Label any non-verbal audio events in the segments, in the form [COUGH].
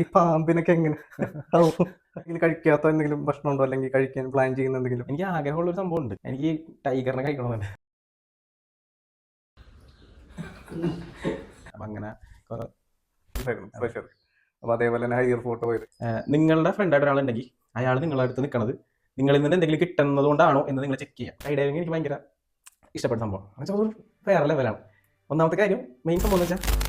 ഈ പാമ്പിനൊക്കെ എങ്ങനെ? ഇതിൽ കഴിക്കാത്ത എന്തെങ്കിലും ഭക്ഷണം ഉണ്ടോ അല്ലെങ്കിൽ കഴിക്കാൻ പ്ലാൻ ചെയ്യുന്ന എന്തെങ്കിലും? എനിക്ക് ആഗ്രഹമുള്ള ഒരു സംഭവം ഉണ്ട് എനിക്ക് ടൈഗറിനെ കഴിക്കണമെന്നുണ്ട് അപ്പൊ അങ്ങനെ കുറെ പ്രഷർ അപ്പൊ അതേപോലെ തന്നെ ഹയർ ഫോട്ടോ പോയത്. നിങ്ങളുടെ ഫ്രണ്ടായിട്ട് ഒരാളുണ്ടെങ്കിൽ അയാൾ നിങ്ങളുടെ അടുത്ത് നിൽക്കണത് നിങ്ങളിൽ നിന്ന് എന്തെങ്കിലും കിട്ടുന്നത് കൊണ്ടാണോ എന്ന് നിങ്ങൾ ചെക്ക് ചെയ്യാം. ഡൈവിംഗ് എനിക്ക് ഭയങ്കര ഇഷ്ടപ്പെട്ട സംഭവം. എന്ന് വെച്ചാൽ വേറെ ലെവലാണ് ഒന്നാമത്തെ കാര്യം മെയിൻ സംഭവം എന്ന് വെച്ചാൽ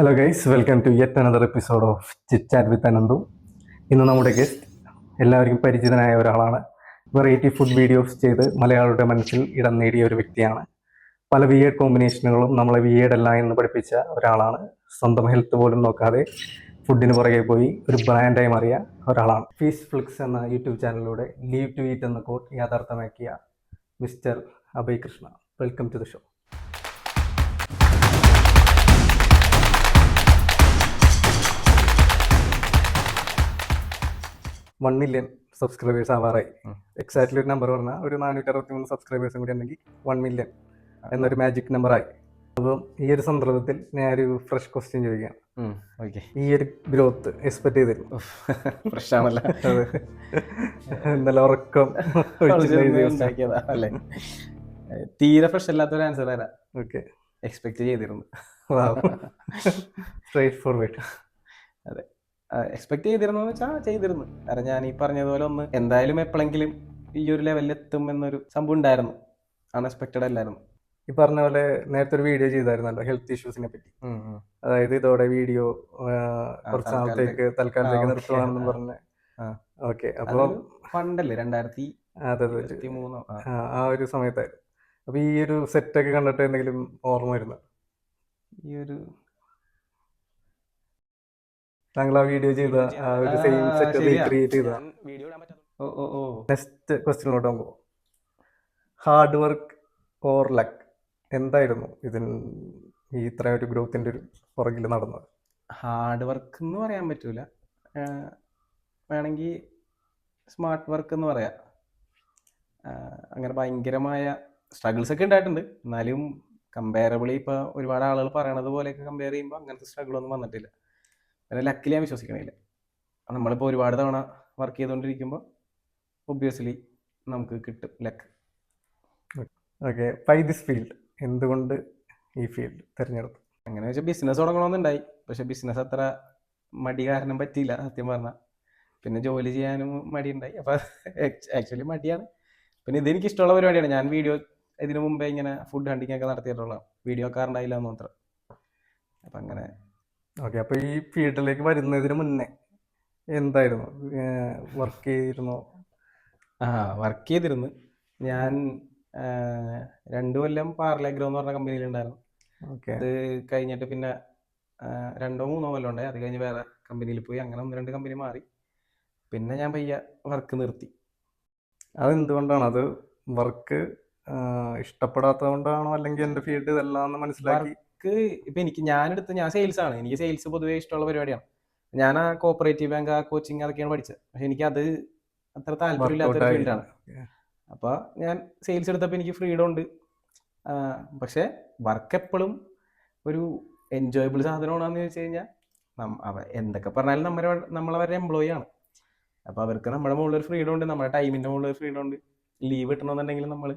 hello guys welcome to yet another episode of chit with Ananthu ഇന്ന് നമ്മുടെ ഗസ്റ്റ് എല്ലാവർക്കും പരിചിതനായ ഒരാളാണ്. വെറൈറ്റി ഫുഡ് വീഡിയോസ് ചെയ്ത് മലയാളിയുടെ മനസ്സിൽ ഇടം നേടിയ ഒരു വ്യക്തിയാണ്. പല വിയേഡ് കോമ്പിനേഷനുകളും നമ്മളെ വിയേഡ് അല്ല എന്ന് പഠിപ്പിച്ച ഒരാളാണ്. സ്വന്തം ഹെൽത്ത് പോലും നോക്കാതെ ഫുഡിന് പുറകെ പോയി ഒരു ബ്രാൻഡായി മാറിയ ഒരാളാണ്. ഫീസ് ഫ്ലിക്സ് എന്ന യൂട്യൂബ് ചാനലിലൂടെ ലീവ് ടു ഈറ്റ് എന്ന quote യാഥാർത്ഥ്യമാക്കിയ mister Abhay Krishna. Welcome to the show one million subscribers ആവാറായി. Exactly ഒരു നമ്പർ പറഞ്ഞാൽ ഒരു നാനൂറ്റി അറുപത്തി മൂന്ന് സബ്സ്ക്രൈബേഴ്സും കൂടി ഉണ്ടെങ്കിൽ വൺ മില്യൺ എന്നൊരു മാജിക് നമ്പറായി അപ്പം ഈ ഒരു സന്ദർഭത്തിൽ ഞാൻ ഒരു ഫ്രഷ് ക്വസ്റ്റ്യൻ ചോദിക്കാം. ഓക്കെ ഈ ഒരു ഗ്രോത്ത് എക്സ്പെക്ട് ചെയ്തിരുന്നു? ഫ്രഷ് ആണല്ല. ഇന്നലെ ഉറക്കം തീരെ ഫ്രഷ് അല്ലാത്തൊരു ആൻസർ തരാം ഓക്കെ എക്സ്പെക്ട് ചെയ്തിരുന്നു. സ്ട്രേറ്റ് ഫോർവേഡ് എക്സ്പെക്ട് ചെയ്തിരുന്നു വെച്ചാൽ ചെയ്തിരുന്നു. കാരണം ഞാൻ ഈ പറഞ്ഞതുപോലെ ഒന്ന് എന്തായാലും എപ്പോഴെങ്കിലും ഈ ഒരു ലെവലിൽ എത്തും എന്നൊരു സംഭവം ഉണ്ടായിരുന്നു. അൺഎക്സ്പെക്റ്റഡ് അല്ലായിരുന്നു. ഈ പറഞ്ഞ പോലെ നേരത്തെ ഒരു വീഡിയോ ചെയ്തായിരുന്നല്ലോ ഹെൽത്ത് ഇഷ്യൂസിനെ പറ്റി. അതായത് ഇതോടെ വീഡിയോ കുറച്ച്. നാളത്തേക്ക് തൽക്കാലത്തേക്ക്. നിർത്തുവാണെന്ന് പറഞ്ഞ. ഓക്കെ അപ്പോൾ പണ്ടല്ലേ രണ്ടായിരത്തി ആ. ഒരു സമയത്തായിരുന്നു. അപ്പൊ ഈ ഒരു സെറ്റൊക്കെ കണ്ടിട്ട് എന്തെങ്കിലും ഓർമ്മ വരുന്നു? ഈ ഒരു താങ്കൾ ആ വീഡിയോ ചെയ്ത ആ ഒരു സെയിം സെറ്റ്. ക്രിയേറ്റ് ചെയ്ത നെക്സ്റ്റ് ക്വസ്റ്റ്യനിലോട്ട് പോകുമ്പോൾ ഹാർഡ് വർക്ക് ഓർ ലക്ക് എന്തായിരുന്നു ഇതിൽ ഈ ഇത്രയും ഒരു ഗ്രോത്തിന്റെ ഒരു പുറകിൽ നടന്നത്? ഹാർഡ് വർക്ക് എന്ന് പറയാൻ പറ്റൂല. വേണമെങ്കിൽ സ്മാർട്ട് വർക്ക് എന്ന് പറയാം. അങ്ങനെ ഭയങ്കരമായ സ്ട്രഗിൾസ് ഒക്കെ ഉണ്ടായിട്ടുണ്ട്. എന്നാലും കമ്പയറബിളി ഇപ്പോൾ ഒരുപാട് ആളുകൾ പറയണത് പോലെയൊക്കെ കമ്പയർ ചെയ്യുമ്പോൾ അങ്ങനത്തെ സ്ട്രഗിൾ ഒന്നും വന്നിട്ടില്ല. പിന്നെ ലക്കിൽ ഞാൻ വിശ്വസിക്കണില്ല. നമ്മളിപ്പോൾ ഒരുപാട് തവണ വർക്ക് ചെയ്തുകൊണ്ടിരിക്കുമ്പോൾ ഒബ്വിയസ്ലി നമുക്ക് കിട്ടും luck okay by this field എന്തുകൊണ്ട് ഈ ഫീൽഡ് തിരഞ്ഞെടുത്തു? അങ്ങനെ വെച്ചാൽ ബിസിനസ് തുടങ്ങണമെന്നുണ്ടായി പക്ഷെ ബിസിനസ് അത്ര മടി കാരണം പറ്റിയില്ല സത്യം പറഞ്ഞാൽ പിന്നെ ജോലി ചെയ്യാനും മടിയുണ്ടായി. അപ്പോൾ ആക്ച്വലി മടിയാണ്. പിന്നെ ഇതെനിക്ക് ഇഷ്ടമുള്ള പരിപാടിയാണ്. ഞാൻ വീഡിയോ ഇതിനു മുമ്പേ ഇങ്ങനെ ഫുഡ് ഹണ്ടിങ് ഒക്കെ നടത്തിയിട്ടുള്ള വീഡിയോ കാറുണ്ടായില്ല എന്ന് മാത്രം. അപ്പം അങ്ങനെ ഓക്കെ അപ്പൊ ഈ ഫീൽഡിലേക്ക് വരുന്നതിന് മുന്നേ എന്തായിരുന്നു? വർക്ക് ചെയ്തിരുന്നു? ആ വർക്ക് ചെയ്തിരുന്നു. ഞാൻ രണ്ടു കൊല്ലം പാർലഗ്രോ എന്ന് പറഞ്ഞ കമ്പനിയിലുണ്ടായിരുന്നു ഓക്കെ. അത് കഴിഞ്ഞിട്ട് പിന്നെ രണ്ടോ മൂന്നോ കൊല്ലം ഉണ്ടായി. അത് കഴിഞ്ഞ് വേറെ കമ്പനിയിൽ പോയി. അങ്ങനെ ഒന്ന് രണ്ട് കമ്പനി മാറി. പിന്നെ ഞാൻ പയ്യ വർക്ക് നിർത്തി. അതെന്തുകൊണ്ടാണ്? അത് വർക്ക് ഇഷ്ടപ്പെടാത്തത് കൊണ്ടാണോ അല്ലെങ്കിൽ എന്റെ ഫീൽഡ് ഇതല്ല എന്ന് മനസ്സിലാക്കി വർക്ക് ഇപ്പൊ എനിക്ക് ഞാനെടുത്ത് ഞാൻ സെയിൽസ് ആണ്. എനിക്ക് സെയിൽസ് പൊതുവേ ഇഷ്ടമുള്ള പരിപാടിയാണ്. ഞാൻ ആ കോപ്പറേറ്റീവ് ബാങ്ക് ആ കോച്ചിങ് അതൊക്കെയാണ് പഠിച്ചത്. പക്ഷെ എനിക്ക് അത് അത്ര താല്പര്യമില്ലാത്ത ഫീൽഡാണ് അപ്പൊ അപ്പോൾ ഞാൻ സെയിൽസ് എടുത്തപ്പോൾ എനിക്ക് ഫ്രീഡം ഉണ്ട്. പക്ഷെ വർക്ക് എപ്പോഴും ഒരു എൻജോയബിൾ സാധനമാണെന്ന് ചോദിച്ചു കഴിഞ്ഞാൽ എന്തൊക്കെ പറഞ്ഞാലും നമ്മുടെ നമ്മളവരുടെ എംപ്ലോയി ആണ്. അപ്പോൾ അവർക്ക് നമ്മുടെ മുകളിൽ ഒരു ഫ്രീഡം ഉണ്ട് നമ്മുടെ ടൈമിന്റെ മുകളിൽ ഒരു ഫ്രീഡം ഉണ്ട്. ലീവ് കിട്ടണമെന്നുണ്ടെങ്കിൽ നമ്മൾ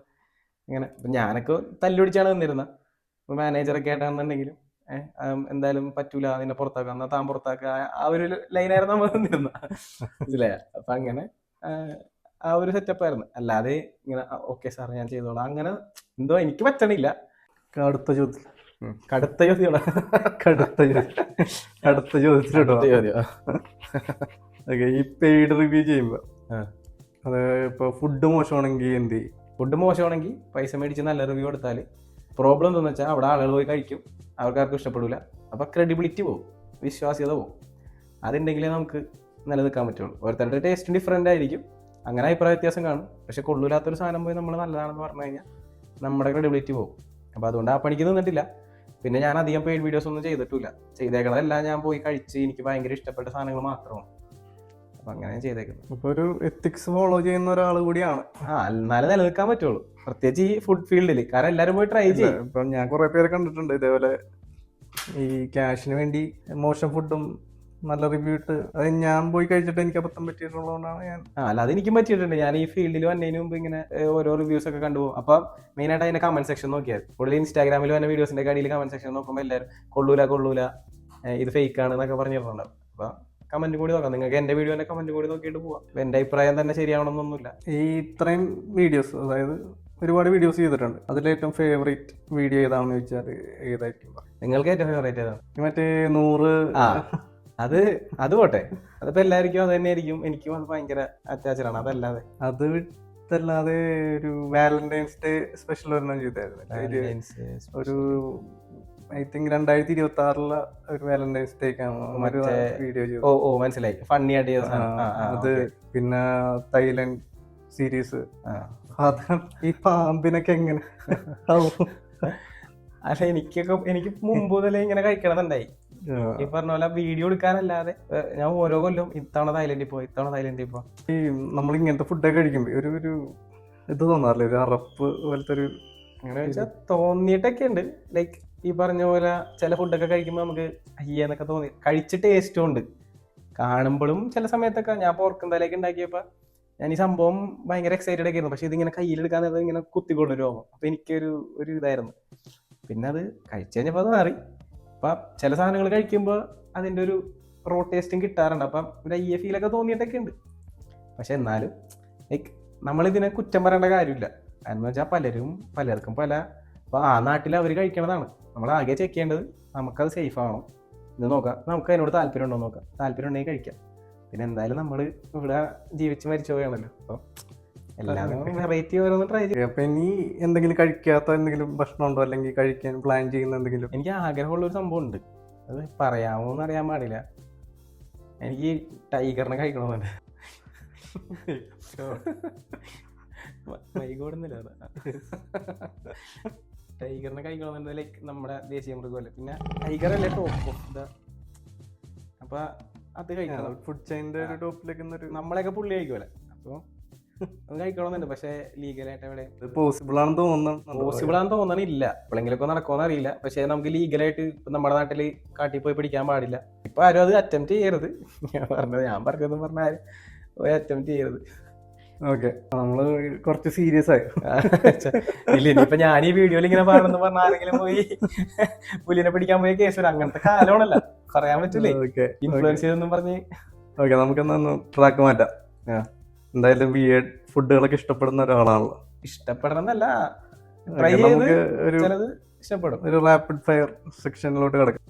ഇങ്ങനെ ഞാനൊക്കെ തല്ലുപിടിച്ചാണ് നിന്നിരുന്നത്. ഇപ്പോൾ മാനേജറൊക്കെ ആയിട്ടാണെന്നുണ്ടെങ്കിലും എന്തായാലും പറ്റൂല നിന്നെ പുറത്താക്കാം എന്നാ താൻ പുറത്താക്ക. ആ ഒരു ലൈനായിരുന്നു നമ്മൾ നിന്നിരുന്ന. മനസ്സിലായ? അപ്പൊ അങ്ങനെ ആ, ഒരു സെറ്റപ്പ് ആയിരുന്നു. അല്ലാതെ ഇങ്ങനെ ഓക്കെ സാർ ഞാൻ ചെയ്തോളാം. അങ്ങനെ എന്തോ എനിക്ക് പറ്റണില്ല. അടുത്ത ചോദ്യം. കടുത്ത ചോദ്യമാണ്. കടുത്ത ചോദ്യം. കടുത്ത ചോദ്യത്തിലോട്ടോ ഓക്കെ ഈ പെയ്ഡ് റിവ്യൂ ചെയ്യുമ്പോൾ. അത് ഇപ്പൊ ഫുഡ് മോശമാണെങ്കിൽ എന്ത് ചെയ്യും? ഫുഡ് മോശമാണെങ്കിൽ പൈസ മേടിച്ച് നല്ല റിവ്യൂ കൊടുത്താൽ പ്രോബ്ലം എന്താണെന്ന് വെച്ചാൽ അവിടെ ആളുകൾ പോയി കഴിക്കും. അവർക്കാർക്കും ഇഷ്ടപ്പെടില്ല അപ്പോൾ ക്രെഡിബിലിറ്റി പോകും വിശ്വാസ്യത പോകും അതുണ്ടെങ്കിലേ നമുക്ക് നിലനിൽക്കാൻ പറ്റുള്ളൂ. ഓരോരുത്തരുടെ ടേസ്റ്റ് ഡിഫറെന്റ് ആയിരിക്കും. അങ്ങനെ അഭിപ്രായ വ്യത്യാസം കാണും. പക്ഷെ കൊള്ളൂലാത്തൊരു സാധനം പോയി നമ്മൾ നല്ലതാണെന്ന് പറഞ്ഞു കഴിഞ്ഞാൽ നമ്മുടെ ക്രെഡിബിലിറ്റി പോകും അപ്പോൾ അതുകൊണ്ട് ആ പണിക്ക് നിന്നിട്ടില്ല. പിന്നെ ഞാൻ അധികം പെയ്ഡ് വീഡിയോസ് ഒന്നും ചെയ്തിട്ടില്ല ചെയ്തേക്കണതെല്ലാം ഞാൻ പോയി കഴിച്ച് എനിക്ക് ഭയങ്കര ഇഷ്ടപ്പെട്ട സാധനങ്ങൾ മാത്രമാണ്. അപ്പം അങ്ങനെ ചെയ്തേക്കുന്നത് ഒരു എത്തിക്സ് ഫോളോ ചെയ്യുന്ന ഒരാൾ കൂടിയാണ്. ആ എന്നാലേ നിലനിൽക്കാൻ പറ്റുള്ളൂ. പ്രത്യേകിച്ച് ഈ ഫുഡ് ഫീൽഡിൽ കാരണം എല്ലാവരും പോയി ട്രൈ ചെയ്യും. ഇപ്പൊ ഞാൻ കുറെ പേരെ കണ്ടിട്ടുണ്ട്. ഇതേപോലെ ഈ ക്യാഷിന് വേണ്ടി മോശം ഫുഡും നല്ല റിവ്യൂ ഇട്ട് അത് ഞാൻ പോയി കഴിച്ചിട്ട് എനിക്ക് അബദ്ധം പറ്റിയിട്ടുള്ളതുകൊണ്ടാണ് ഞാൻ അല്ല അതെനിക്കും പറ്റിയിട്ടുണ്ട്. ഞാൻ ഈ ഫീൽഡിൽ വന്നതിന് മുമ്പ് ഇങ്ങനെ ഓരോ റിവ്യൂസ് ഒക്കെ കണ്ടുപോകും മെയിൻ ആയിട്ട് അതിന്റെ കമന്റ് സെക്ഷൻ നോക്കിയാൽ കൂടുതൽ ഇൻസ്റ്റാഗ്രാമിൽ വന്ന വീഡിയോസിന്റെ കടിയിൽ കമന്റ് സെക്ഷൻ നോക്കുമ്പോൾ എല്ലാവരും കൊള്ളൂല കൊള്ളൂല. ഇത് ഫേക്ക് ആണ് എന്നൊക്കെ പറഞ്ഞിട്ടുണ്ടാവും. അപ്പൊ കമന്റ് കൂടി നോക്കാം. നിങ്ങൾക്ക് എന്റെ വീഡിയോന്റെ കമന്റ് കൂടി നോക്കിയിട്ട് പോവാം. എന്റെ അഭിപ്രായം തന്നെ ശരിയാവണമെന്നൊന്നുമില്ല. ഈ ഇത്രയും വീഡിയോസ് അതായത് ഒരുപാട് വീഡിയോസ് ചെയ്തിട്ടുണ്ട്. അതിലേറ്റവും ഫേവറേറ്റ് വീഡിയോ ഏതാണെന്ന് ചോദിച്ചാൽ ഏതായിരിക്കും? നിങ്ങൾക്ക് ഏറ്റവും ഫേവറേറ്റ് ഏതാണ്? മറ്റേ നൂറ് അത് അത് പോട്ടെ. അതിപ്പോ എല്ലാവർക്കും അത് തന്നെയായിരിക്കും. എനിക്കും അത് ഭയങ്കര അറ്റാച്ചഡാണ് അതല്ലാതെ. അത് വിട്ടല്ലാതെ ഒരു വാലന്റൈൻസ് ഡേ സ്പെഷ്യൽ ഒരെണ്ണം ചെയ്തായിരുന്നു. ഒരു ഐ തിങ്ക് രണ്ടായിരത്തി ഇരുപത്തി ആറിലെ ഒരു വാലന്റൈൻസ് ഡേക്കാണ് വീഡിയോ ഓ ഓ മനസ്സിലായി. ഫണ്ണി ആയിട്ട് അത് പിന്നെ തൈലൻഡ് സീരീസ്. അത് ഈ പാമ്പിനൊക്കെ എങ്ങനെ? [LAUGHS] അല്ല എനിക്കൊക്കെ എനിക്ക് മുമ്പ് മുതലേ ഇങ്ങനെ കഴിക്കണമെന്നുണ്ടായി ഈ പറഞ്ഞ പോലെ വീഡിയോ എടുക്കാനല്ലാതെ ഞാൻ ഓരോ കൊല്ലം ഇത്തവണ തായ്ലൻഡിൽ പോയി ഇത്തവണ തായ്ലൻഡിൽ പോ ഈ നമ്മൾ ഇങ്ങനത്തെ ഫുഡൊക്കെ കഴിക്കുമ്പോ ഒരു ഒരു ഇത് തോന്നാറില്ല? ഒരു അറപ്പ് പോലത്തെ ഒരു അങ്ങനെ വെച്ചാൽ തോന്നിയിട്ടൊക്കെ ഉണ്ട് ലൈക്ക് ഈ പറഞ്ഞ പോലെ ചില ഫുഡൊക്കെ കഴിക്കുമ്പോൾ നമുക്ക് അയ്യെന്നൊക്കെ തോന്നി. കഴിച്ചിട്ട് ടേസ്റ്റും ഉണ്ട്. കാണുമ്പോഴും ചില സമയത്തൊക്കെ ഞാൻ പോർക്കുന്തലേക്ക് ഉണ്ടാക്കിയപ്പോൾ ഞാൻ ഈ സംഭവം ഭയങ്കര എക്സൈറ്റഡ് ആയിരുന്നു പക്ഷേ ഇതിങ്ങനെ കയ്യിലെടുക്കാൻ നേരത്തെ ഇങ്ങനെ കുത്തിക്കൊണ്ടു രോമം. അപ്പോൾ എനിക്കൊരു ഒരു ഇതായിരുന്നു. പിന്നെ അത് കഴിച്ചു കഴിഞ്ഞപ്പോൾ അത് മാറി. അപ്പം ചില സാധനങ്ങൾ കഴിക്കുമ്പോൾ അതിന്റെ ഒരു റോ ടേസ്റ്റും കിട്ടാറുണ്ട്. അപ്പം ഒരു അയ്യ ഫീലൊക്കെ തോന്നിയിട്ടൊക്കെ ഉണ്ട്. പക്ഷെ എന്നാലും ലൈക്ക് നമ്മളിതിനെ കുറ്റം പറയേണ്ട കാര്യമില്ല. എന്ന് വെച്ചാൽ പലരും പലർക്കും പല അപ്പോൾ ആ നാട്ടിൽ അവർ കഴിക്കണതാണ്. നമ്മൾ ആകെ ചെക്ക് ചെയ്യേണ്ടത് നമുക്കത് സേഫ് ആണോ ഇത് നോക്കാം. നമുക്ക് അതിനോട് താല്പര്യം ഉണ്ടോ നോക്കാം. താല്പര്യം ഉണ്ടെങ്കിൽ കഴിക്കാം. പിന്നെ എന്തായാലും നമ്മൾ ഇവിടെ ജീവിച്ച് മരിച്ചു പോയാണല്ലോ. അപ്പം എല്ലാം വെറൈറ്റി ഓരോന്ന് ട്രൈ ചെയ്യും. അപ്പൊ ഇനി എന്തെങ്കിലും കഴിക്കാത്ത എന്തെങ്കിലും ഭക്ഷണം ഉണ്ടോ? അല്ലെങ്കിൽ കഴിക്കാൻ പ്ലാൻ ചെയ്യുന്ന എന്തെങ്കിലും? എനിക്ക് ആഗ്രഹമുള്ള ഒരു സംഭവം ഉണ്ട്. അത് പറയാമോ എന്ന് അറിയാൻ പാടില്ല. എനിക്ക് ടൈഗറിനെ കഴിക്കണമെന്നുണ്ട്. [LAUGHS] വൈകോടുന്നില്ല. ടൈഗറിനെ കഴിക്കണമെന്നുണ്ട് ലൈക്ക് നമ്മുടെ ദേശീയ മൃഗമല്ലേ. പിന്നെ ടൈഗർ അല്ലേ ടോപ്പ് ഓഫ് ദ അപ്പൊ അത് കഴിക്കണം. ഫുഡ് ചെയിന്റെ ഒരു ടോപ്പിലേക്ക് ഒരു നമ്മളെയൊക്കെ പുള്ളി കഴിക്കുമല്ലേ അപ്പോൾ അത് കഴിക്കണമെന്നുണ്ട് പക്ഷേ ലീഗലായിട്ട് എവിടെ പോസിബിൾ ആണെന്ന് തോന്നുന്നു. പോസിബിൾ ആണെന്ന് തോന്നണില്ല. എപ്പോഴെങ്കിലൊക്കെ നടക്കുമെന്ന് അറിയില്ല. പക്ഷെ നമുക്ക് ലീഗലായിട്ട് നമ്മുടെ നാട്ടിൽ കാട്ടി പോയി പിടിക്കാൻ പാടില്ല. ഇപ്പൊ ആരും അത് അറ്റംപ്റ്റ് ചെയ്യരുത്. ഞാൻ പറഞ്ഞത് ഞാൻ പറഞ്ഞതെന്ന് പറഞ്ഞാൽ പോയി അറ്റംപ്റ്റ് ചെയ്യരുത്. ഓക്കെ. നമ്മൾ കുറച്ച് സീരിയസ് ആയി. ഇല്ല ഇനിയിപ്പോ ഞാൻ ഈ വീഡിയോയിൽ ഇങ്ങനെ പറയണമെന്ന് പറഞ്ഞ ആരെങ്കിലും പോയി പുലിനെ പിടിക്കാൻ പോയ കേസ് വരും. അങ്ങനത്തെ കാലമാണല്ല. പറയാൻ പറ്റില്ലേ ഇൻഫ്ലുവൻസ് ചെയ്തൊന്നും പറഞ്ഞ്. ഓക്കെ നമുക്കൊന്ന് ട്രാക്ക് മാറ്റാം. എന്തായാലും എന്തായാലും എഡ് ഫുഡുകളൊക്കെ ഇഷ്ടപ്പെടുന്ന ഒരാളാണല്ലോ. ഇഷ്ടപ്പെടണമെന്നല്ല ട്രൈ നമുക്ക് ഒരു ഇഷ്ടപ്പെടും. ഒരു റാപ്പിഡ് ഫയർ സെക്ഷനിലോട്ട് കിടക്കാം.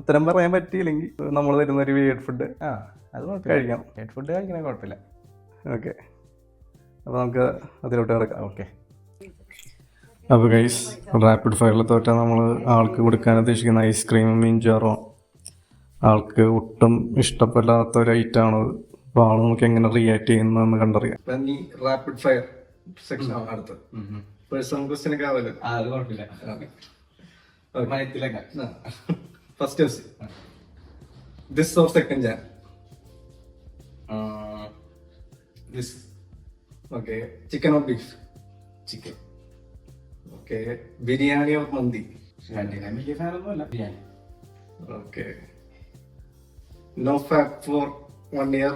ഉത്തരം പറയാൻ പറ്റിയില്ലെങ്കിൽ നമ്മൾ തരുന്ന ഒരു ബിയേഡ് ഫുഡ് ആ. അത് കുഴപ്പമില്ല. കഴിക്കാം. ഹെഡ് ഫുഡ് കഴിക്കണേ കുഴപ്പമില്ല. ഓക്കെ. അപ്പോൾ നമുക്ക് അതിലോട്ട് കിടക്കാം. ഓക്കെ. അപ്പോൾ ഗൈസ് റാപ്പിഡ് ഫയറിൽ തോറ്റാൽ നമ്മൾ ആൾക്ക് കൊടുക്കാൻ ഉദ്ദേശിക്കുന്ന ഐസ്ക്രീമും മിഞ്ചാറും. ആൾക്ക് ഒട്ടും ഇഷ്ടപ്പെടാത്ത ഒരു ഐറ്റം ആണ് അപ്പോൾ ആൾ നമുക്ക് എങ്ങനെ റിയാക്ട് ചെയ്യുന്നതെന്ന് കണ്ടറിയാം. ഇപ്പം നീ റാപ്പിഡ് ഫയർ സെക്ഷൻ ആണ് അടുത്തത് പേഴ്സണൽ ക്വസ്റ്റ്യൻ ഒക്കെ ആവല്ലോ. അത് കുഴപ്പമില്ല. First question this or second Jan this okay chicken or beef chicken okay biryani or മന്തി? രണ്ടിനും വലിയ ഫാനൊന്നുമല്ല biryani. Okay no fat for one year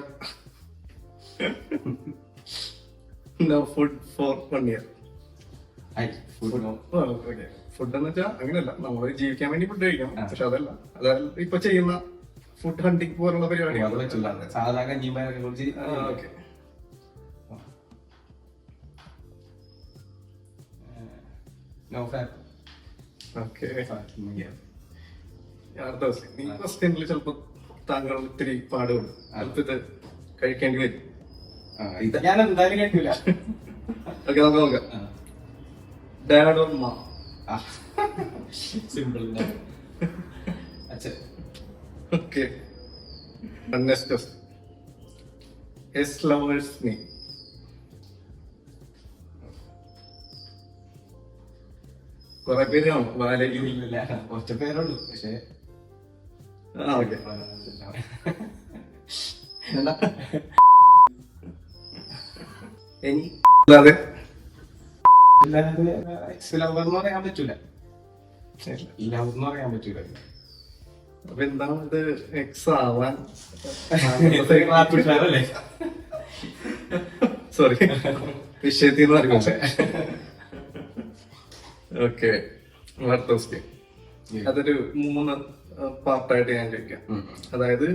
no food for one year I food okay food എന്ന് വെച്ചാൽ അങ്ങനെയല്ല. നമ്മൾ ജീവിക്കാൻ വേണ്ടി ഫുഡ് കഴിക്കണം. പക്ഷെ അതല്ല. അതായത് ഇപ്പൊ ചെയ്യുന്ന ഫുഡ് ഹണ്ടിങ് പോലുള്ള അത് പരിപാടികൾ പറ്റില്ല സാധാ കഞ്ഞിയും പയറൊക്കെ കുറിച്ച് ഓക്കെ. No fat okay. അടുത്ത ക്വസ്റ്റ്യൻ ഈ ക്വസ്റ്റ്യനിൽ ചിലപ്പോൾ താങ്കൾ ഇത് കഴിക്കേണ്ടി വരും. ഇത് ഞാൻ എന്തായാലും കഴിക്കില്ല ഓക്കെ നമുക്ക് നോക്കാം. Dad or ma simple Question. His lover's name. കുറെ പേര് കാണും വാലയിൽ ഇല്ല കുറച്ച് പേരുള്ളൂ പക്ഷേ ആ ഓക്കെ അല്ലാതെ എക്സ് ലവർ എന്ന് പറയാൻ പറ്റൂല ലവ് എന്ന് പറയാൻ പറ്റൂല അപ്പൊ എന്താണ് ഇത് എക്സ് ആവാൻ സോറി വിഷയത്തിൽ നിന്ന് അറിയില്ല ഓക്കെ അടുത്ത ക്വസ്റ്റ്യൻ അതൊരു മൂന്ന് പാർട്ടായിട്ട് ഞാൻ ചോദിക്കാം. അതായത്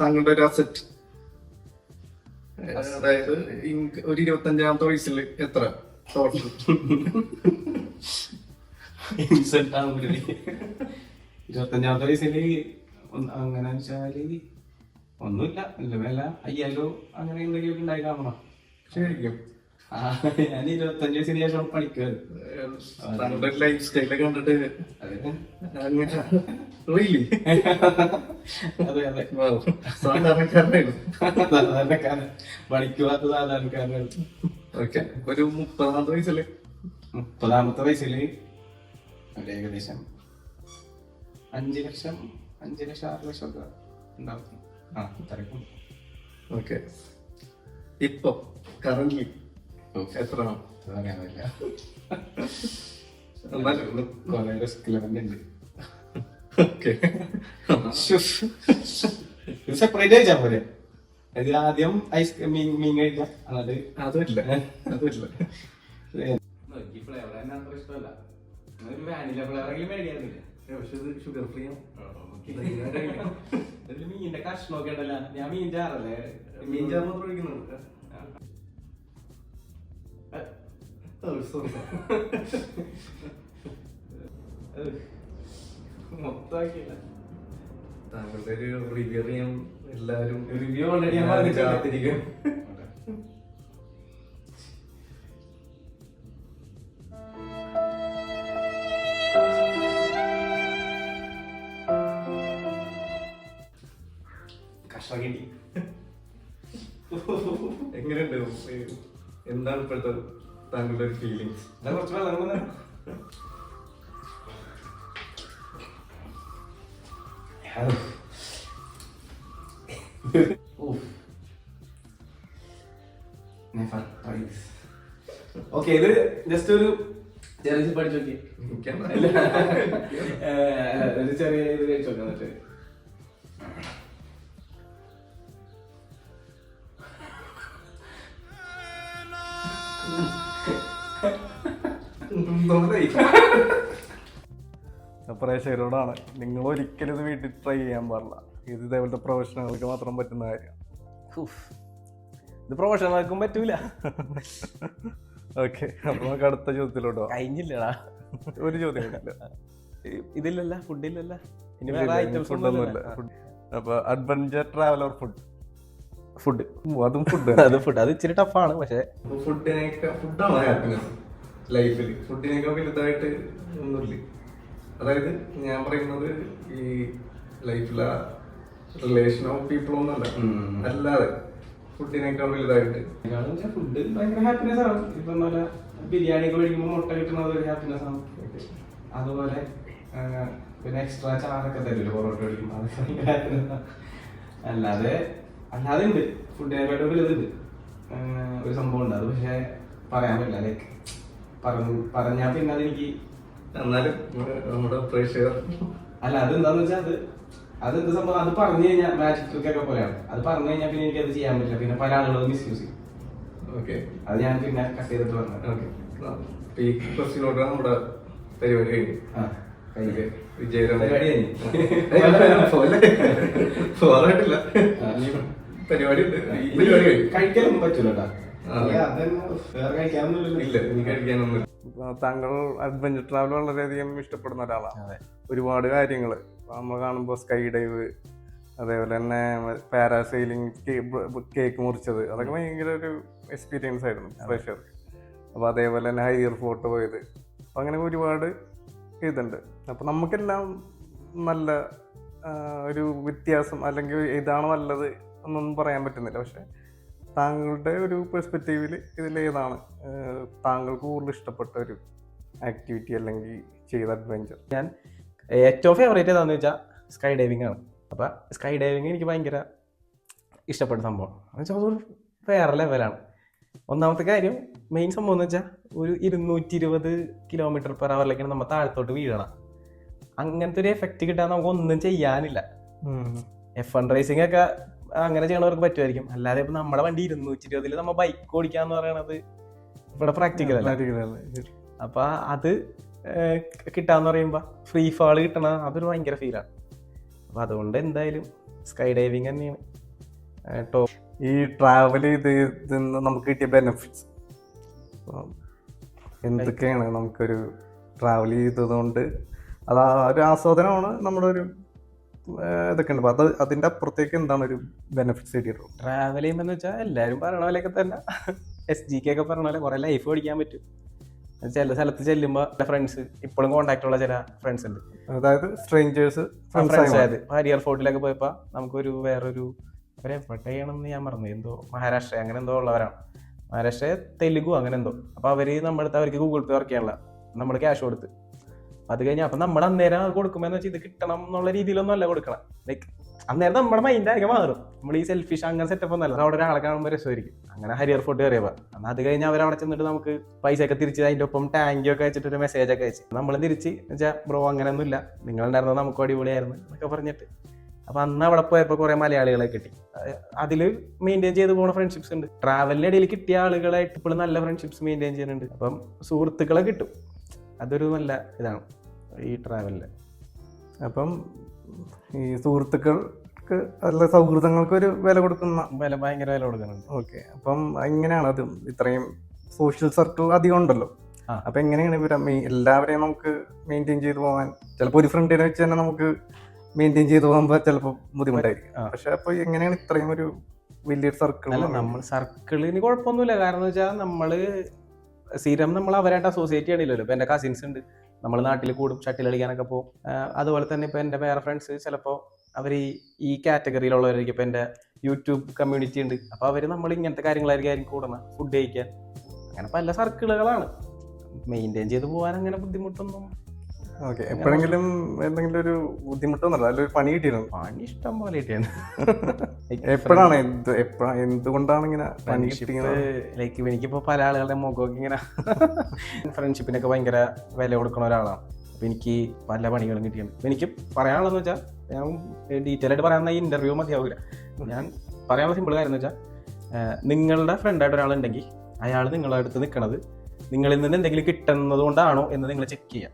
താങ്കളുടെ ഒരു അസറ്റ് അതായത് ഒരു ഇരുപത്തഞ്ചാമത്തെ വയസ്സിൽ എത്ര? ടോട്ടൽ ഇരുപത്തഞ്ചാമത്തെ വയസ്സിൽ അങ്ങനെ വെച്ചാൽ ഒന്നുമില്ല. നല്ല വില അയ്യായിരോ അങ്ങനെ എന്തെങ്കിലും ഉണ്ടായി കാണണം? ശരിക്കും. ഞാൻ ഇരുപത്തഞ്ച് വയസ്സിന് ശേഷം പണിക്കാറ് ലൈഫ് സ്റ്റൈൽ കണ്ടിട്ട് സാധാരണക്കാരൻ. പണിക്കുവാത്ത സാധാരണക്കാരനാണ്. ഓക്കെ ഒരു മുപ്പതാമത്തെ വയസ്സിൽ. മുപ്പതാമത്തെ വയസ്സിൽ ഒരു ഏകദേശം അഞ്ച് ലക്ഷം അഞ്ച് ലക്ഷം ആറ് ലക്ഷം ഒക്കെ ഉണ്ടാവും. ആ ഓക്കെ. ഇപ്പൊ കറന്റ് എത്ര പറയാൻ പറ്റില്ല [LAUGHS] എന്നാലും കുറെ റിസ്ക് ലെവൽ ഉണ്ട്. ഓക്കെ. സെപ്പറേറ്റ് കഴിച്ചാൽ പോരെ? അത് ആദ്യം ഐസ് മീൻ മീൻ കഴിക്കാം. എന്നിട്ട് അതുമില്ല. ഫ്ലേവർ [LAUGHS] തന്നെ അത്ര ഇഷ്ടമല്ല. ഒരു വാനില ഫ്ലേവറെങ്കിലും മേടിയാന്നില്ല പക്ഷെ ഇത് ഷുഗർ ഫ്രീ മീനിന്റെ കഷ്ണമൊക്കെ ഉണ്ടല്ലോ ഞാൻ മീൻ ചാറല്ലേ മീൻ ചേർന്ന് ഒഴിക്കുന്നുണ്ട്. സോറി [LAUGHS] [LAUGHS] മൊത്തമാക്കിയില്ല. താങ്കളുടെ ഒരു റിവ്യൂ അറിയാൻ എല്ലാവരും റിവ്യൂ ഓൾറെഡി ഞാൻ കാത്തിരിക്കും. കിട്ടി എങ്ങനെയുണ്ട് എന്താണ് ഇപ്പോഴത്തെ താങ്കളുടെ ഒരു ഫീലിങ്സ് ഞാൻ കുറച്ച് കൊണ്ടുവന്നോ. ഓക്കെ ഇത് ജസ്റ്റ് ഒരു ചെറിയ പഠിച്ചു നോക്കി ഒരു ചെറിയ ഇത് കഴിച്ചു നോക്കാം എന്നിട്ട്. പ്രേക്ഷകരോടാണ് നിങ്ങൾ ഒരിക്കലും ഇത് വീട്ടിൽ ട്രൈ ചെയ്യാൻ പാടില്ല. ഇത് ഇതേപോലത്തെ പ്രൊഫഷണലുകൾക്ക് മാത്രം പറ്റുന്ന കാര്യമാണ് ഉഫ്. ഇത് പ്രൊഫഷണലുകൾക്കും പറ്റൂല. ഓക്കെ അപ്പൊ നമുക്ക് അടുത്ത ചോദ്യത്തിലോട്ട്. കഴിഞ്ഞില്ലടാ. ഒരു ചോദ്യം. ഇതില്ലല്ല ഫുഡില്ലല്ല ഇനി വേറെ ഐറ്റംസ്. Food. അപ്പൊ അഡ്വഞ്ചർ ട്രാവലർ ഫുഡ് ഫുഡ് അതും ഫുഡ് അത് ഫുഡ് അത് ഇച്ചിരി ടഫാണ് പക്ഷെ. ഫുഡിനേക്കാൾ ഫുഡാണ് ലൈഫിൽ ഫുഡിനേക്കാൾ വലുതായിട്ട് ഒന്നുമില്ല. അതായത് ഞാൻ പറയുന്നത് ഈ ലൈഫിലെ ഓഫ് പീപ്പിൾ ഒന്നല്ല. അല്ലാതെ ഫുഡിനേക്കാൾ വലുതായിട്ട്. ഫുഡ് ഭയങ്കര ഹാപ്പിനെസ് ആണ്. ഇപ്പൊ നല്ല ബിരിയാണി കഴിക്കുമ്പോൾ മുട്ട കിട്ടുന്നത് ഒരു ഹാപ്പിനെസ് ആണ്. അതുപോലെ പിന്നെ എക്സ്ട്രാ ചാറൊക്കെ തരുമല്ലോ പൊറോട്ട കഴിക്കുമ്പോൾ അത് ഭയങ്കര ഹാപ്പിനെസ് ആണ്. അല്ലാതെ അല്ലാതെ ഉണ്ട്. ഫുഡിനെക്കാട്ടും വലുതുണ്ട്. ഉണ്ട് ഒരു സംഭവം ഉണ്ട്. അത് പക്ഷെ പറയാൻ പറ്റില്ല. ലൈക്ക് പറഞ്ഞു പറഞ്ഞാൽ പിന്നെ അതെനിക്ക് എന്നാലും നമ്മുടെ പ്രേക്ഷകർ. അല്ല അതെന്താന്ന് വെച്ചാൽ അത് അതെന്ത് സംഭവം? അത് പറഞ്ഞു കഴിഞ്ഞാൽ മാജിക് ട്രിക്ക് ഒക്കെ പോലെയാണ്. അത് പറഞ്ഞു കഴിഞ്ഞാൽ പിന്നെ എനിക്ക് അത് ചെയ്യാൻ പറ്റില്ല. പിന്നെ പല ആളുകളും മിസ്യൂസ് ചെയ്യും. ഓക്കെ അത് ഞാൻ പിന്നെ കട്ട് ചെയ്തിട്ട് പറഞ്ഞു ഓക്കെ ഈ നമ്മുടെ പരിപാടി കഴിഞ്ഞു. ആ കഴിഞ്ഞു. വിജയരം പരിപാടി കഴിക്കാനൊന്നും പറ്റൂല കഴിക്കാനൊന്നും ഇല്ല ഇനി കഴിക്കാനൊന്നും താങ്കൾ അഡ്വഞ്ചർ ട്രാവൽ വളരെയധികം ഇഷ്ടപ്പെടുന്ന ഒരാളാണ്. ഒരുപാട് കാര്യങ്ങൾ നമ്മൾ കാണുമ്പോൾ സ്കൈ ഡൈവ് അതേപോലെ തന്നെ പാരാസൈലിംഗ് കേക്ക് മുറിച്ചത്. അതൊക്കെ ഭയങ്കര ഒരു എക്സ്പീരിയൻസ് ആയിരുന്നു പ്രഷർ അപ്പോൾ അതേപോലെ തന്നെ ഹൈയർ ഫോർട്ട് പോയത്. അപ്പം അങ്ങനെ ഒരുപാട് ഇതുണ്ട് അപ്പോൾ നമുക്കെല്ലാം നല്ല ഒരു വ്യത്യാസം അല്ലെങ്കിൽ ഇതാണ് നല്ലത് എന്നൊന്നും പറയാൻ പറ്റുന്നില്ല. പക്ഷെ താങ്കളുടെ ഒരു പെർസ്പെക്റ്റീവിൽ ഇതിലേതാണ് താങ്കൾക്ക് കൂടുതൽ ഇഷ്ടപ്പെട്ട ഒരു ആക്ടിവിറ്റി അല്ലെങ്കിൽ ചെയ്ത അഡ്വഞ്ചർ ഞാൻ ഏറ്റവും ഫേവറേറ്റ് ഏതാന്ന് വെച്ചാൽ സ്കൈ ഡൈവിംഗ് ആണ്. അപ്പോൾ സ്കൈ ഡൈവിങ് എനിക്ക് ഭയങ്കര ഇഷ്ടപ്പെട്ട സംഭവം. എന്ന് വെച്ചാൽ ഒരു വേറെ ലെവലാണ് ഒന്നാമത്തെ കാര്യം മെയിൻ സംഭവം എന്ന് വെച്ചാൽ ഒരു ഇരുന്നൂറ്റി ഇരുപത് കിലോമീറ്റർ പെർ അവറിലേക്കാണ് നമ്മൾ താഴത്തോട്ട് വീഴണം. അങ്ങനത്തെ ഒരു എഫക്റ്റ് കിട്ടാൻ നമുക്ക് ഒന്നും ചെയ്യാനില്ല. എഫ് എൻ റേസിംഗ് ഒക്കെ അങ്ങനെ ചെയ്യണവർക്ക് പറ്റുമായിരിക്കും. അല്ലാതെ ഇപ്പൊ നമ്മുടെ വണ്ടി ഇരുന്നൂറ്റി ഇരുപതിൽ നമ്മൾ ബൈക്ക് ഓടിക്കാന്ന് പറയണത് ഇവിടെ പ്രാക്ടിക്കൽ അല്ല? അപ്പൊ അത് കിട്ടാന്ന് പറയുമ്പോ ഫ്രീ ഫാൾ കിട്ടണ അതൊരു ഭയങ്കര ഫീലാണ് അപ്പൊ അതുകൊണ്ട് എന്തായാലും സ്കൈ ഡൈവിങ് തന്നെയാണ് ടോപ്പ് ഈ ട്രാവൽ ചെയ്ത് നമുക്ക് കിട്ടിയ ബെനിഫിറ്റ്സ് എന്തൊക്കെയാണ് നമുക്കൊരു ട്രാവൽ ചെയ്തതുകൊണ്ട്? അത് ആ ഒരു ആസ്വാദനമാണ് നമ്മുടെ ഒരു ഇതൊക്കെ ഉണ്ട് അത് അതിന്റെ അപ്പുറത്തേക്ക് എന്താണ് ഒരു ബെനിഫിറ്റ്സ് കിട്ടിയിട്ടുള്ളത്? ട്രാവൽ ചെയ്യുമ്പോൾ വെച്ചാൽ എല്ലാവരും പറയണ പോലെയൊക്കെ തന്നെ. എസ് ജി കെ ഒക്കെ പറഞ്ഞ പോലെ കുറെ ലൈഫ് പഠിക്കാൻ പറ്റും. ചില സ്ഥലത്ത് ചെല്ലുമ്പോൾ ഫ്രണ്ട്സ് ഇപ്പോഴും കോൺടാക്ട് ഉള്ള ചില ഫ്രണ്ട്സ് ഉണ്ട്. അതായത് സ്ട്രേഞ്ചേഴ്സ് ഫ്രണ്ട്സ് ആയത്. ഹരിയർ ഫോർട്ടിലൊക്കെ പോയപ്പോൾ നമുക്കൊരു വേറൊരു ഒരു എവിടെയാണെന്ന് ഞാൻ പറഞ്ഞു എന്തോ മഹാരാഷ്ട്ര അങ്ങനെ എന്തോ ഉള്ളവരാണ്. മഹാരാഷ്ട്ര തെലുഗു അങ്ങനെ എന്തോ. അപ്പോൾ അവർ നമ്മുടെ അടുത്ത് അവർക്ക് ഗൂഗിൾ പേ വർക്ക് ചെയ്യാനുള്ള നമ്മൾ ക്യാഷ് കൊടുത്ത്. അത് കഴിഞ്ഞാൽ അപ്പൊ നമ്മൾ അന്നേരം അത് കൊടുക്കുമ്പോൾ ഇത് കിട്ടണം എന്നുള്ള രീതിയിലൊന്നും അല്ല കൊടുക്കണം. ലൈക്ക് അന്നേരം നമ്മുടെ മൈൻഡ് ആകെ മാറും. നമ്മൾ ഈ സെൽഫിഷ് അങ്ങനെ സെറ്റപ്പ് ഒന്നല്ല അവിടെ ഒരാളെ കാണുമ്പോൾ രസമായിരിക്കും. അങ്ങനെ ഹരിയർ ഫോട്ട് കയറിയപ്പോൾ എന്നാൽ അത് കഴിഞ്ഞ് അവർ അവിടെ ചെന്നിട്ട് നമുക്ക് പൈസ ഒക്കെ തിരിച്ച് അതിന്റെ ഒപ്പം ടാങ്കി ഒക്കെ വെച്ചിട്ട് ഒരു മെസ്സേജ് ഒക്കെ അയച്ചു. നമ്മൾ തിരിച്ച് വെച്ചാൽ ബ്രോ അങ്ങനെയൊന്നുമില്ല നിങ്ങളുണ്ടായിരുന്നത് നമുക്ക് അടിപൊളിയായിരുന്നു എന്നൊക്കെ പറഞ്ഞിട്ട്. അപ്പൊ അന്ന് അവിടെ പോയപ്പോൾ കുറെ മലയാളികളെ കിട്ടി. അതിൽ മെയിന്റെയിൻ ചെയ്ത് പോകുന്ന ഫ്രണ്ട്ഷിപ്സ് ഉണ്ട്. ട്രാവലിന്റെ ഇടയിൽ കിട്ടിയ ആളുകളായിട്ട് ഇപ്പോഴും നല്ല ഫ്രണ്ട്ഷിപ്സ് മെയിന്റെയിൻ ചെയ്യുന്നുണ്ട്. അപ്പം സുഹൃത്തുക്കളെ കിട്ടും. അതൊരു നല്ല ഇതാണ് ഈ ട്രാവലിൽ അപ്പം ഈ സുഹൃത്തുക്കൾക്ക് അല്ല സൗഹൃദങ്ങൾക്ക് ഒരു വില കൊടുക്കുന്ന വില ഭയങ്കര വില കൊടുക്കുന്നുണ്ട്. ഓക്കെ. അപ്പം എങ്ങനെയാണ് അത്? ഇത്രയും സോഷ്യൽ സർക്കിൾ അധികം ഉണ്ടല്ലോ. അപ്പൊ എങ്ങനെയാണ് ഇവരെ എല്ലാവരെയും നമുക്ക് മെയിന്റെയിൻ ചെയ്തു പോകാൻ? ചിലപ്പോൾ ഒരു ഫ്രണ്ടിനെ വെച്ച് തന്നെ നമുക്ക് മെയിന്റെയിൻ ചെയ്തു പോകുമ്പോൾ ചിലപ്പോൾ ബുദ്ധിമുട്ടായിരിക്കും. പക്ഷെ അപ്പൊ എങ്ങനെയാണ് ഇത്രയും ഒരു വലിയൊരു സർക്കിൾ നമ്മൾ സർക്കിളിന് കുഴപ്പമൊന്നുമില്ല. കാരണം എന്ന് വെച്ചാൽ നമ്മൾ സ്ഥിരം നമ്മൾ അവരായിട്ട് അസോസിയേറ്റ് ചെയ്യണില്ലല്ലോ. ഇപ്പം എന്റെ കസിൻസ് ഉണ്ട്. നമ്മൾ നാട്ടിൽ കൂടും ഷട്ടിൽ കളിക്കാനൊക്കെ പോകും. അതുപോലെ തന്നെ ഇപ്പോൾ എന്റെ വേറെ ഫ്രണ്ട്സ് ചിലപ്പോൾ അവർ ഈ ഈ കാറ്റഗറിയിലുള്ളവരായിരിക്കും ഇപ്പം എന്റെ യൂട്യൂബ് കമ്മ്യൂണിറ്റി ഉണ്ട്. അപ്പോൾ അവർ നമ്മൾ ഇങ്ങനത്തെ കാര്യങ്ങളായിരിക്കും കൂടണം ഫുഡ് കഴിക്കാൻ. അങ്ങനെ പല സർക്കിളുകളാണ് മെയിന്റെയിൻ ചെയ്ത് പോകാൻ അങ്ങനെ ബുദ്ധിമുട്ടൊന്നും ഓക്കെ. എപ്പോഴെങ്കിലും എന്തെങ്കിലും ഒരു ബുദ്ധിമുട്ടൊന്നുമില്ല അതിലൊരു പണി കിട്ടിയിരുന്നു പണി ഇഷ്ടം പോലെ കിട്ടിയാണ് [LAUGHS] എപ്പോഴാണ് എന്ത് എപ്പോഴാണ് എന്തുകൊണ്ടാണ് ഇങ്ങനെ പണി കിട്ടിയത്? ലൈക്ക് എനിക്കിപ്പോ പല ആളുകളുടെ മുഖമൊക്കെ ഇങ്ങനെ [LAUGHS] ഫ്രണ്ട്ഷിപ്പിനൊക്കെ ഭയങ്കര വില കൊടുക്കുന്ന ഒരാളാണ്. അപ്പോൾ എനിക്ക് പല പണികളും കിട്ടിയാണ് എനിക്ക് പറയാനുള്ളതെന്ന് വെച്ചാൽ ഞാൻ ഡീറ്റെയിൽ ആയിട്ട് പറയാൻ ഈ ഇന്റർവ്യൂ മതിയാവില്ല ഞാൻ പറയാനുള്ള സിമ്പിൾ കാര്യം എന്ന് വെച്ചാൽ നിങ്ങളുടെ ഫ്രണ്ടായിട്ട് ഒരാളുണ്ടെങ്കിൽ അയാൾ നിങ്ങളുടെ അടുത്ത് നിൽക്കണത് നിങ്ങളിൽ നിന്ന് എന്തെങ്കിലും കിട്ടുന്നത് കൊണ്ടാണോ എന്ന് നിങ്ങൾ ചെക്ക് ചെയ്യുക.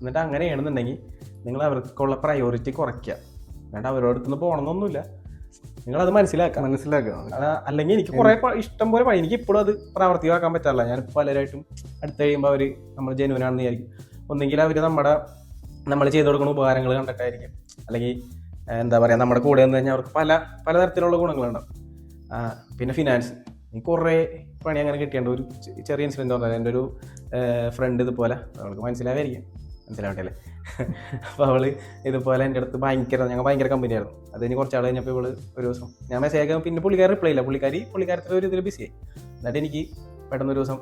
എന്നിട്ട് അങ്ങനെയാണെന്നുണ്ടെങ്കിൽ നിങ്ങൾ അവർക്കുള്ള പ്രയോറിറ്റി കുറയ്ക്കുക. എന്നിട്ട് അവരോട് അടുത്തുനിന്ന് പോകണമെന്നൊന്നുമില്ല. നിങ്ങളത് മനസ്സിലാക്കുക. മനസ്സിലാക്കുക അല്ലെങ്കിൽ എനിക്ക് കുറെ ഇഷ്ടം പോലെ പണി. എനിക്ക് ഇപ്പോഴും അത് പ്രാവർത്തികമാക്കാൻ പറ്റാറില്ല. ഞാൻ പലരായിട്ടും അടുത്ത് കഴിയുമ്പോൾ അവർ നമ്മൾ ജനുവനാണെന്ന് വിചാരിക്കും. ഒന്നെങ്കിൽ അവർ നമ്മുടെ നമ്മൾ ചെയ്തു കൊടുക്കുന്ന ഉപകാരങ്ങൾ കണ്ടിട്ടായിരിക്കും. അല്ലെങ്കിൽ എന്താ പറയുക നമ്മുടെ കൂടെ എന്ന് കഴിഞ്ഞാൽ അവർക്ക് പല പലതരത്തിലുള്ള ഗുണങ്ങളുണ്ടാവും. പിന്നെ ഫിനാൻസ് എനിക്ക് കുറേ പണി അങ്ങനെ കിട്ടിയുണ്ട് ഒരു ചെറിയ ഇൻസിഡന്റ് തോന്നുന്നത് എന്റെ ഒരു ഫ്രണ്ട് ഇതുപോലെ അവൾക്ക് മനസ്സിലാവായിരിക്കും അല്ലേ? അപ്പോൾ അവൾ ഇതുപോലെ എന്റെ അടുത്ത് ഭയങ്കര ഞങ്ങൾ ഭയങ്കര കമ്പനിയായിരുന്നു അത് കഴിഞ്ഞ് കുറച്ചാൾ കഴിഞ്ഞപ്പോൾ ഇവൾ ഒരു ദിവസം ഞാൻ മെസ്സേജ് അയക്കാൻ പിന്നെ പുള്ളിക്കാരി റിപ്ലൈ ഇല്ല. പുള്ളിക്കാരി പുള്ളിക്കാരത്തിൽ ഒരു ഇതിൽ ബിസിയായി എന്നിട്ട് എനിക്ക് പെട്ടെന്ന് ഒരു ദിവസം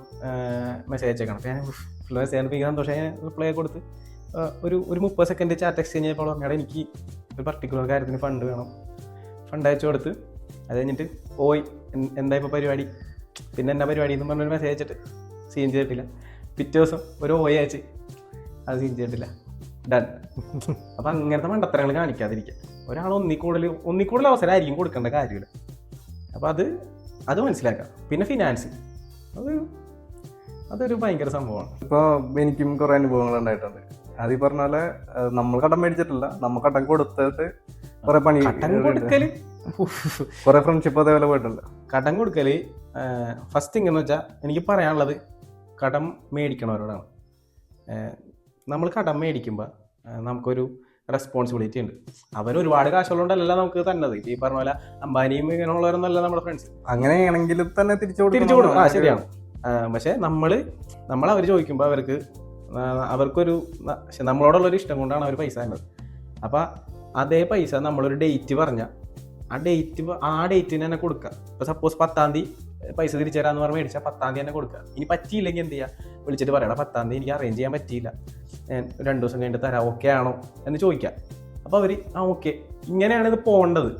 മെസ്സേജ് അയച്ചേക്കണം. അപ്പോൾ ഞാൻ ഫുൾ മെസ്സേജ് എനിക്ക് സന്തോഷം. ഞാൻ റിപ്ലൈ കൊടുത്ത് ഒരു ഒരു മുപ്പത് സെക്കൻഡ് ചാറ്റ് എക്സ്ചേഞ്ച് ചെയ്യപ്പോൾ മേഡം എനിക്ക് ഒരു പർട്ടിക്കുലർ കാര്യത്തിന് ഫണ്ട് വേണം. ഫണ്ട് അയച്ചു കൊടുത്ത് അത് കഴിഞ്ഞിട്ട് ഓയ് എന്താ ഇപ്പോൾ പരിപാടി? പിന്നെ എന്നാ പരിപാടി? എന്ന് പറഞ്ഞൊരു മെസ്സേജ് അയച്ചിട്ട് സീൻ ചെയ്തിട്ടില്ല പിറ്റേ ദിവസം ഒരു ഓയ് അയച്ച് അത് സീൻ ചെയ്തിട്ടില്ല. ഡൺ അപ്പം അങ്ങനത്തെ മണ്ടത്തരങ്ങൾ കാണിക്കാതിരിക്കുക. ഒരാൾ ഒന്നിൽ കൂടുതൽ അവസരമായിരിക്കും കൊടുക്കേണ്ട കാര്യമില്ല അപ്പൊ അത് അത് മനസ്സിലാക്കാം. പിന്നെ ഫിനാൻസ് അത് അതൊരു ഭയങ്കര സംഭവമാണ്. ഇപ്പൊ എനിക്കും കുറെ അനുഭവങ്ങൾ ഉണ്ടായിട്ടുണ്ട്. അത് ഈ പറഞ്ഞ പോലെ നമ്മൾ കടം മേടിച്ചിട്ടില്ല. നമ്മൾ കടം കൊടുത്തിട്ട് കുറെ പണി കടം കൊടുക്കൽ? കുറെ ഫ്രണ്ട്ഷിപ്പ് അതേപോലെ പോയിട്ടുണ്ട്. കടം കൊടുക്കൽ ഫസ്റ്റ് തിങ് എന്ന് വെച്ചാൽ എനിക്ക് പറയാനുള്ളത് കടം മേടിക്കണവരോടാണ്. നമ്മൾ കടം മേടിക്കുമ്പോൾ നമുക്കൊരു റെസ്പോൺസിബിലിറ്റി ഉണ്ട്. അവർ ഒരുപാട് കാശുള്ളതുകൊണ്ടല്ല നമുക്ക് തന്നത്. ഈ പറഞ്ഞ പോലെ അംബാനിയും ഇങ്ങനെയുള്ളവരൊന്നല്ല നമ്മുടെ ഫ്രണ്ട്സ് അങ്ങനെയാണെങ്കിൽ തന്നെ തിരിച്ചു തിരിച്ചു കൊടുക്കും ആ ശരിയാണ്. പക്ഷേ നമ്മൾ നമ്മൾ അവർ ചോദിക്കുമ്പോൾ അവർക്ക് അവർക്കൊരു നമ്മളോടുള്ളൊരു ഇഷ്ടം കൊണ്ടാണ് അവർ പൈസ തന്നത്. അപ്പോൾ അതേ പൈസ നമ്മളൊരു ഡേറ്റ് പറഞ്ഞാൽ ആ ഡേറ്റ് ആ ഡേറ്റിന് തന്നെ കൊടുക്കുക ഇപ്പോൾ സപ്പോസ് പത്താം തീയതി പൈസ തിരിച്ചു തരാമെന്ന് പറഞ്ഞ് മേടിച്ചാൽ പത്താം തീയതി തന്നെ കൊടുക്കുക ഇനി പറ്റിയില്ലെങ്കിൽ എന്ത് ചെയ്യുക വിളിച്ചിട്ട് പറയണം പത്താം തീയതി എനിക്ക് അറേഞ്ച് ചെയ്യാൻ പറ്റിയില്ല. ഞാൻ രണ്ട് ദിവസം കഴിഞ്ഞിട്ട് തരാം ഓക്കെ ആണോ എന്ന് ചോദിക്കാം. അപ്പോൾ അവർ ആ ഓക്കെ ഇങ്ങനെയാണ് ഇത് പോകേണ്ടത്.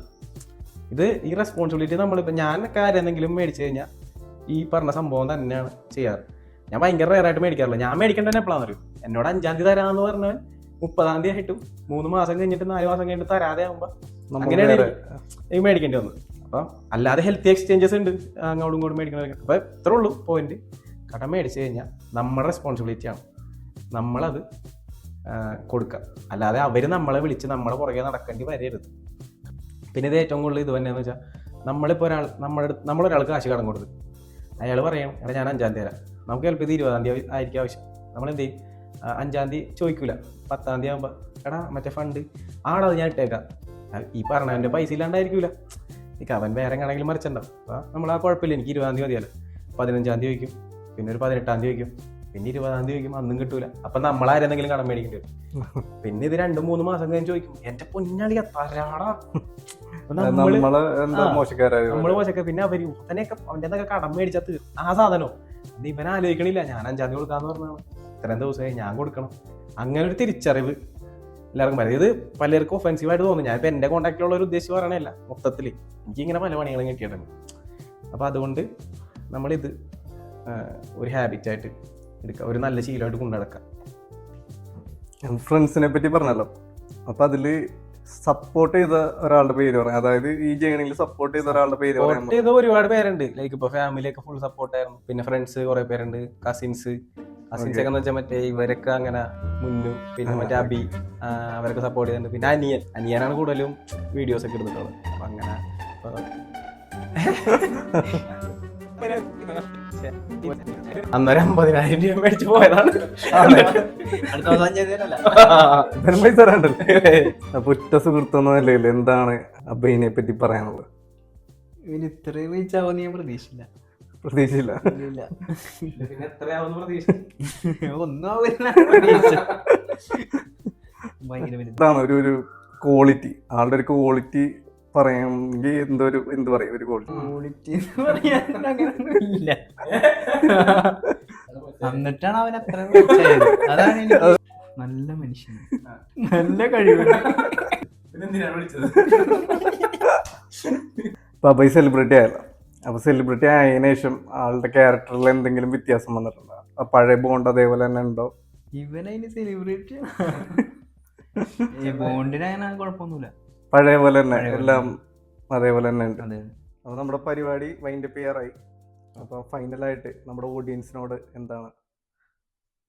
ഇത് ഈ റെസ്പോൺസിബിലിറ്റി നമ്മളിപ്പോൾ ഞാൻ കാര്യം എന്തെങ്കിലും മേടിച്ചു കഴിഞ്ഞാൽ ഈ പറഞ്ഞ സംഭവം തന്നെയാണ് ചെയ്യാറ്. ഞാൻ ഭയങ്കര റയറായിട്ട് മേടിക്കാറില്ല. ഞാൻ മേടിക്കേണ്ടത് എപ്പോഴാണെന്ന് അറിയും എന്നോട് അഞ്ചാം തീയതി തരാമെന്ന് പറഞ്ഞവൻ മുപ്പതാം തീയതി ആയിട്ടും മൂന്ന് മാസം കഴിഞ്ഞിട്ട് നാല് മാസം കഴിഞ്ഞിട്ട് തരാതെ ആകുമ്പോൾ അങ്ങനെയാണ് ഈ മേടിക്കേണ്ടി വന്നത്. അപ്പം അല്ലാതെ ഹെൽത്തി എക്സ്ചേഞ്ചസ് ഉണ്ട് അങ്ങോട്ടും ഇങ്ങോട്ടും മേടിക്കണതൊക്കെ അപ്പോൾ ഇത്രേ ഉള്ളൂ പോയിന്റ് കടം മേടിച്ചു കഴിഞ്ഞാൽ നമ്മുടെ റെസ്പോൺസിബിലിറ്റിയാണ് നമ്മളത് കൊടുക്കുക അല്ലാതെ അവർ നമ്മളെ വിളിച്ച് നമ്മളെ പുറകെ നടക്കേണ്ടി വരരുത്. പിന്നെ ഇത് ഏറ്റവും കൂടുതൽ ഇത് തന്നെയെന്ന് വെച്ചാൽ നമ്മളിപ്പോൾ ഒരാൾ നമ്മുടെ നമ്മളൊരാൾക്ക് കാശ് കടം കൊടുത്ത്. അയാൾ പറയണം എടാ ഞാൻ അഞ്ചാം തീയതി തരാം നമുക്ക് ചിലപ്പോൾ ഇത് ഇരുപതാം തീയതി ആയിരിക്കും ആവശ്യം. നമ്മൾ എന്ത് ചെയ്യും അഞ്ചാം തീയതി ചോദിക്കൂല. പത്താം തീയതി ആകുമ്പോൾ എടാ മറ്റേ ഫണ്ട് ആടാ അത് ഞാൻ ഇട്ടേക്കാം? ഈ പറഞ്ഞവന്റെ പൈസ ഇല്ലാണ്ടായിരിക്കൂല. എനിക്ക് അവൻ വേറെ എങ്ങനെയെങ്കിലും മറിച്ചുണ്ടാവും അപ്പോൾ നമ്മൾ ആ കുഴപ്പമില്ല. എനിക്ക് ഇരുപതാം തീയതി മതിയല്ലോ പതിനഞ്ചാം തീയതി വയ്ക്കും പിന്നെ ഒരു പതിനെട്ടാം തീയതി വയ്ക്കും പിന്നെ ഇരുപതാം തീയതി വയ്ക്കും അന്നും കിട്ടൂല. അപ്പൊ നമ്മളാരെന്തെങ്കിലും കടം മേടിക്കേണ്ടി വരും. [LAUGHS] പിന്നെ ഇത് രണ്ടു മൂന്ന് മാസം കഴിഞ്ഞ് ചോദിക്കും എന്റെ പൊന്നാളിയ തരാടാ നമ്മൾ മോശക്ക. പിന്നെ അവർ അവനെയൊക്കെ അവന്റെ എന്തൊക്കെ കടം മേടിച്ചാൽ തീർ ആ സാധനോ ഇത് ഇവൻ ആലോചിക്കണില്ല ഞാൻ അഞ്ചാം തീയതി കൊടുക്കാന്ന് പറഞ്ഞാണ് ഇത്രയും ദിവസമായി ഞാൻ കൊടുക്കണം. അങ്ങനെ ഒരു തിരിച്ചറിവ് എല്ലാവർക്കും പറയും ഇത് പലർക്കും ഒഫൻസീവായിട്ട് തോന്നും. ഞാൻ ഇപ്പൊ എന്റെ കോണ്ടാക്ടിലുള്ള ഒരു ഉദ്ദേശിച്ച് പറയണല്ല മൊത്തത്തിൽ എനിക്കിങ്ങനെ പല പണികളും കിട്ടിയിട്ടുണ്ട്. അപ്പൊ അതുകൊണ്ട് നമ്മളിത് ഒരു ഹാബിറ്റായിട്ട് എടുക്കുക ഒരു നല്ല ശീലമായിട്ട് കൊണ്ടു നടക്കുക ഫ്രണ്ട്സിനെ പറ്റി പറഞ്ഞല്ലോ. അപ്പൊ അതിൽ സപ്പോർട്ട് ചെയ്ത ഒരാളുടെ പേര് പറയാം. അതായത് ഈ ജേണിയിൽ സപ്പോർട്ട് ചെയ്ത ഒരാളുടെ പേര് സപ്പോർട്ട് ചെയ്ത ഒരുപാട് പേരുണ്ട്. ലൈക്ക് ഇപ്പൊ ഫാമിലി ഒക്കെ ഫുൾ സപ്പോർട്ടായിരുന്നു പിന്നെ ഫ്രണ്ട്സ് കുറെ പേരുണ്ട്. കസിൻസ് കസിൻസ് ഒക്കെ എന്ന് വെച്ചാൽ മറ്റേ ഇവരൊക്കെ അങ്ങനെ മുന്നു. പിന്നെ മറ്റേ അബി അവരൊക്കെ സപ്പോർട്ട് ചെയ്തിട്ടുണ്ട്. പിന്നെ അനിയൻ. അനിയനാണ് കൂടുതലും വീഡിയോസ് ഒക്കെ എടുത്തിട്ടുള്ളത്. അപ്പൊ അങ്ങനെ. അന്നൊരു അമ്പതിനായിരം രൂപ മേടിച്ചു പോയതാണ്. അല്ല പൈസ തരാണ്ടല്ലോ. അപ്പൊ ഉറ്റ സുഹൃത്തൊന്നും നിലയിൽ എന്താണ് അബൈനെ പറ്റി പറയാനുള്ളത്? ഇവന് ഇത്രയും റീച്ചാവുമെന്ന് ഞാൻ പ്രതീക്ഷിച്ചില്ല. പ്രതീക്ഷയില്ല ഇല്ല പിന്നെ എത്രയാവുന്ന പ്രതീക്ഷ ഒന്നും ആവില്ല പ്രതീക്ഷ ഭയങ്കര വലുത്. ഇതാണ് ഒരു ഒരു ക്വാളിറ്റി ആളുടെ ഒരു ക്വാളിറ്റി പറയാമെങ്കിൽ എന്തോ ഒരു എന്ത് പറയും ഒരു ക്വാളിറ്റി ഇല്ല എന്നിട്ടാണ് അവൻ അത്ര അതാണ് എനിക്ക് നല്ല മനുഷ്യൻ. നല്ല കഴിവ്. അബൈ സെലിബ്രിറ്റി ആയല്ലോ. അപ്പൊ സെലിബ്രിറ്റി ആയതിനു ശേഷം ആളുടെ ക്യാരക്ടറിൽ എന്തെങ്കിലും വ്യത്യാസം വന്നിട്ടുണ്ടോ? ആ പഴയ ബോണ്ട് അതേപോലെ തന്നെ ഉണ്ടോ? ഇവനതിന് സെലിബ്രിറ്റി ബോണ്ടിന് അങ്ങനെ കുഴപ്പമൊന്നുമില്ല. പഴയ പോലെ തന്നെ എല്ലാം അതേപോലെ തന്നെ ഉണ്ട് അപ്പോൾ നമ്മുടെ പരിപാടി വൈൻഡപ്പ് ചെയ്യാറായി. അപ്പോൾ ഫൈനലായിട്ട് നമ്മുടെ ഓഡിയൻസിനോട് എന്താണ്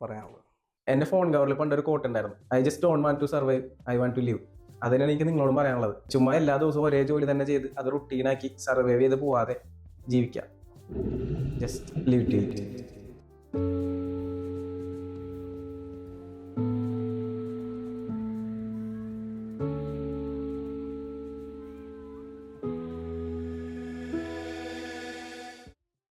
പറയാനുള്ളത്? എന്റെ ഫോൺ കവറിൽ പണ്ടൊരു കോട്ട് ഉണ്ടായിരുന്നു. I just don't want to survive I want to live അതിനാണ് എനിക്ക് നിങ്ങളോട് പറയാനുള്ളത്. ചുമ്മാ എല്ലാ ദിവസവും ഒരേ ജോലി തന്നെ ചെയ്ത് അത് റുട്ടീനാക്കി സർവൈവ് ചെയ്ത് പോവാതെ ജീവിക്കാം. Just live to